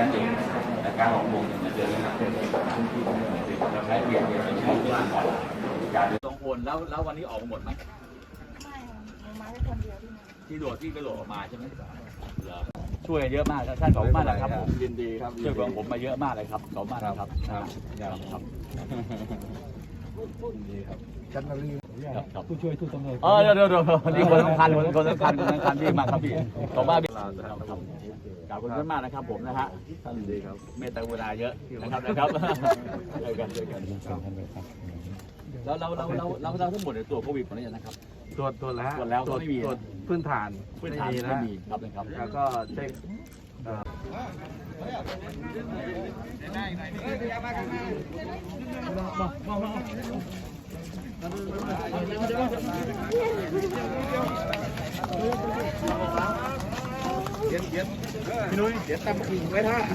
นั้นเองแต่การออกโมงเนี่ยมันเจอกันเป็นพื้นที่ของเราใช้เปลี่ยนเนี่ยเป็นช่องว่างก่อนการสองคนแล้วแล้ววันนี้ออกมาหมดไหมไม่ค่ะหนูมาแค่คนเดียวที่มาที่โดดที่กระโดดออกมาใช่ไหมเหรอช่วยเยอะมากท่านขอบคุณมากนะครับผมยินดีครับช่วยของผมมาเยอะมากเลยครับขอบคุณมากนะครับครับครับครับยินดีครับจันทรีครับครับ ผู้ช่วยทูตตำรวจเออเดี๋ยวเดี๋ยวเดี๋ยวนี่คนสำคัญคนคนสำคัญคนสำคัญที่มากครับพี่ขอบคุณมากพี่ครับครับขอบคุณมากนะครับผมนะฮะท่านดีครับเมตตาเวลาเยอะนะครับนะครับเจอกันเจอกันแล้วเราเราเราเราเราทั้งหมดในยตัวจโควิดหมดแล้วนะครับตรวจตรวจแล้วตรวจแล้วก็ไม่มีตรวจพื้นฐานพื้นฐานไม่ไม่มีมีนะครับนะครับแล้วก็เช็ค เอ่อพี่นุ้ยเดี๋ยวตำขิงไว้ท่า